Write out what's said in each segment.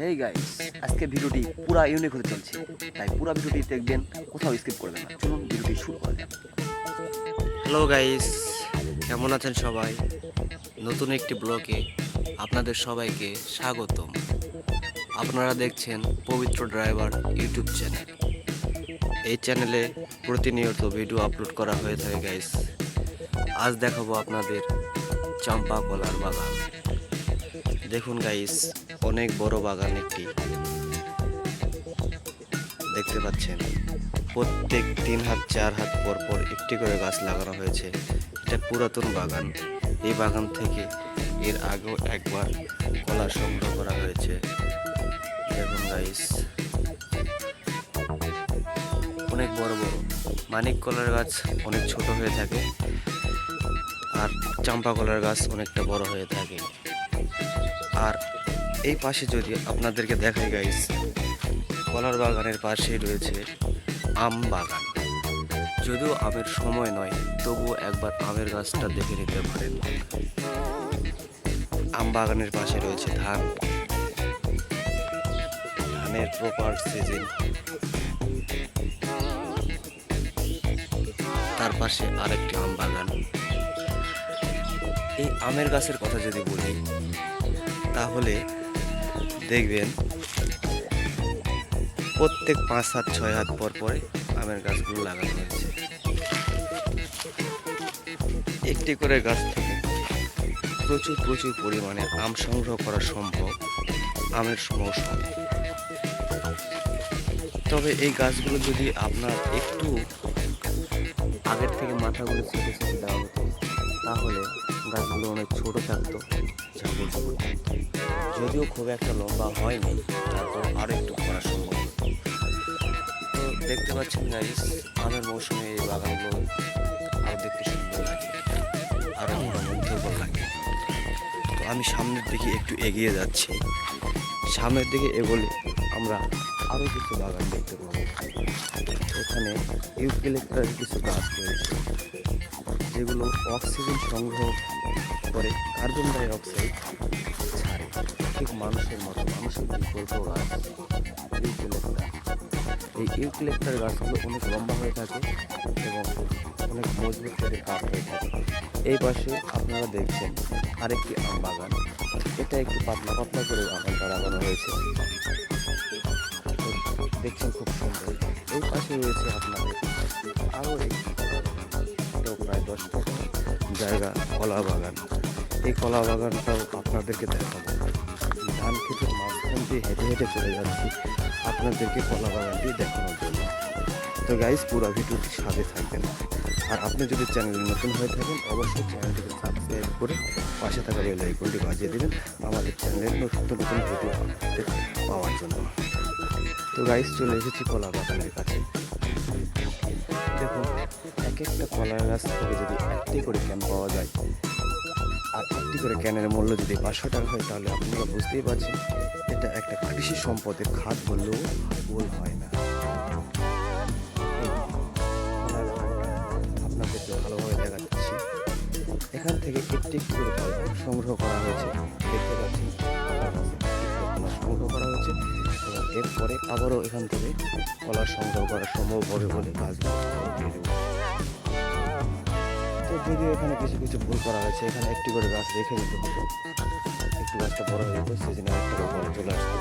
Hey guys আজকে ভিডিওটি পুরা ইউনিক হতে চলছে। তাই পুরা ভিডিওটি দেখবেন, কোথাও স্কিপ করবেন না। চলুন ভিডিওটি শুরু করা যাক। হ্যালো গাইস কেমন আছেন সবাই? নতুন একটি ব্লগে আপনাদের সবাইকে স্বাগতম। আপনারা দেখছেন পবিত্র ড্রাইভার ইউটিউব চ্যানেল এই চ্যানেলে প্রতিনিয়ত ভিডিও আপলোড করা হয়ে থাকে গাইস আজ দেখাবো আপনাদের চাম্পা কলার বাগান। দেখুন গাইস অনেক বড় বাগান একটি। দেখতে পাচ্ছেন, প্রত্যেক তিন হাত, চার হাত পর পর একটি করে গাছ লাগানো হয়েছে। এটা পুরাতন বাগান। এই বাগান থেকে এর আগেও একবার কলা সংগ্রহ করা হয়েছে। দেখুন গাইস অনেক বড় বড়। মানিক কলার গাছ অনেক ছোট হয়ে থাকে আর চাম্পা কলার গাছ অনেকটা বড় হয়ে থাকে। আর এই পাশে যদি আপনাদেরকে দেখাই গাইস কলার বাগানের পাশেই রয়েছে আম বাগান। যদিও আমের সময় নয়, তবুও একবার আমের গাছটা দেখে নিতে পারেন। আম বাগানের পাশে রয়েছে ধান। ধানের প্রপার সিজন তার পাশে আরেকটি আম বাগান। এই আমের গাছের কথা যদি বলি, তাহলে দেখবেন, প্রত্যেক পাঁচ হাত, ছয় হাত পর পরে আমের গাছগুলো লাগানো হয়েছে একটি করে গাছ থেকে প্রচুর প্রচুর পরিমাণে আম সংগ্রহ করা সম্ভব আমের মৌসুমে। তবে এই গাছগুলো যদি আপনার একটু আগের থেকে মাথাগুলো ছেটে ছেটে দেওয়া হতো, তাহলে গাছগুলো অনেক ছোট থাকতো ঝুঁকুর থাকতো যদিও খুব একটা লম্বা হয়নি তারপর আরও একটু করা সম্ভব তো দেখতে পাচ্ছেন গাইস আমের মৌসুমে এই বাগানগুলো আরও দেখতে সুন্দর লাগে আরও মনোমুগ্ধকর লাগে। তো আমি সামনের দিকে একটু এগিয়ে যাচ্ছি। সামনের দিকে এগোলে আমরা আরও কিছু বাগান দেখতে পাবো। এখানে ইউক্যালিপটাস কিছু গাছ রয়েছে, যেগুলো অক্সিজেন সংগ্রহ করে কার্বন ডাই অক্সাইড ছাড়ে। ঠিক মানুষের মতো, মানুষের বিকল্প গাছ, ইউক্যালিপটাস। এই ইউক্যালিপটার গাছগুলো অনেক লম্বা হয়ে থাকে এবং অনেক মজবুত করে কাঠ হয়ে থাকে। এই পাশে আপনারা দেখছেন আরেকটি আম বাগান। এটা একটু পাতলা পাতলা করে বাগানটা লাগানো হয়েছে। দেখছেন খুব সুন্দর। এই পাশে রয়েছে আপনাদের আরও একটি প্রায় দশ জায়গা কলা বাগান এই কলা বাগানটাও আপনাদেরকে দেখাবো। ধান ক্ষেতের মাঝখান দিয়ে হেঁটে হেঁটে চলে যাচ্ছি আপনাদেরকে কলা বাগানটি দেখানোর জন্য। তো গাইস পুরো ভিডিওটি সাথে থাকবেন। আর আপনি যদি চ্যানেলে নতুন হয়ে থাকেন, অবশ্যই চ্যানেলটিকে সাবস্ক্রাইব করে পাশে থাকা বেল আইকনটি বাজিয়ে দেবেন। আমাদের চ্যানেলের নতুন নতুন ভিডিও পাওয়ার জন্য। তো গাইস চলে এসেছি কলা বাগানের কাছে। দেখুন, এক একটা কলার গাছ থেকে যদি একটি করে ক্যান পাওয়া যায়, আর একটি করে ক্যানের মূল্য যদি পাঁচশো টাকা হয়, তাহলে আপনারা বুঝতেই পারছেন, এটা একটা কৃষি সম্পদের খাত বললেও ভুল হয় না। আপনাদেরকে ভালোভাবে দেখাচ্ছি। এখান থেকে একটি একটি করে সংগ্রহ করা হয়েছে। এরপরে আবারও এখান থেকে কলা সংগ্রহ করা সম্ভব হবে বলে গাছগুলো তো যদিও এখানে কিছু কিছু ভুল করা হয়েছে, এখানে একটি করে গাছ রেখে দিতে হতো একটু গাছটা বড় হয়ে যেত সেজন্য একটা বড় চলে আসতো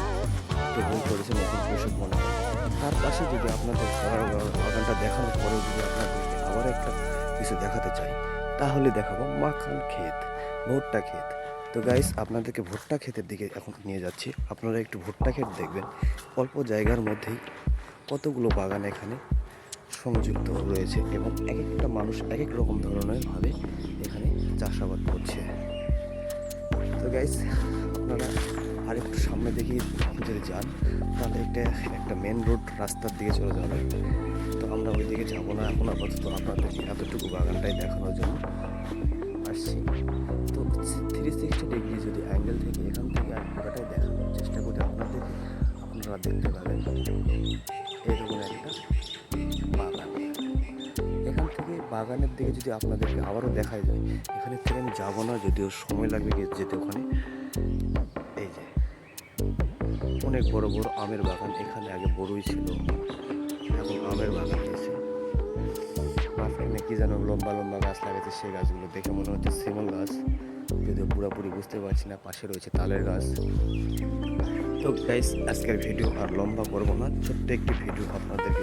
একটু ভুল করেছে, নতুন কৃষক মনে তার পাশে যদি আপনাদের কলার বাগানটা দেখানোর পরেও যদি আপনাদেরকে আবার একটা কিছু দেখাতে চাই, তাহলে দেখাবো মাখান ক্ষেত, ভুট্টা ক্ষেত। তো গাইস আপনাদেরকে ভুট্টা ক্ষেতের দিকে এখন নিয়ে যাচ্ছি। আপনারা একটু ভুট্টা ক্ষেত দেখবেন। অল্প জায়গার মধ্যেই কতগুলো বাগান এখানে সংযুক্ত রয়েছে এবং এক একটা মানুষ এক এক রকম ধরনের ভাবে এখানে চাষাবাদ করছে। তো গাইস আপনারা আর একটু সামনে দেখি যদি যান, তাহলে একটা একটা মেন রোড রাস্তার দিকে চলে যাবে তো আমরা ওই দিকে যাব না। এখন আপাতত আপনাদেরকে এতটুকু বাগানটাই দেখানোর জন্য আসছি। থ্রি সিক্সটি ডিগ্রি যদি অ্যাঙ্গেল থেকে এখান থেকে আর পুরোটাই দেখানোর চেষ্টা করি আপনাদেরকে আপনারা দেখতে পাবেন। এইরকম একটা বাগান। এখান থেকে বাগানের দিকে যদি আপনাদেরকে আবারও দেখাই যায়, এখানে থেকে আমি যাব না, যদিও সময় লাগবে যেতে ওখানে। এই যে, অনেক বড় বড় আমের বাগান, এখানে আগে বড়ই ছিল। এখন আমের বাগান হয়েছে কি যেন লম্বা লম্বা গাছ লাগাচ্ছে সেই গাছগুলো দেখে মনে হচ্ছে সেমন গাছ। যদিও পুরোপুরি বুঝতে পারছি না, পাশে রয়েছে তালের গাছ। তো গাইস আজকের ভিডিও আর লম্বা করব না, ছোট্ট একটি ভিডিও আপনাদেরকে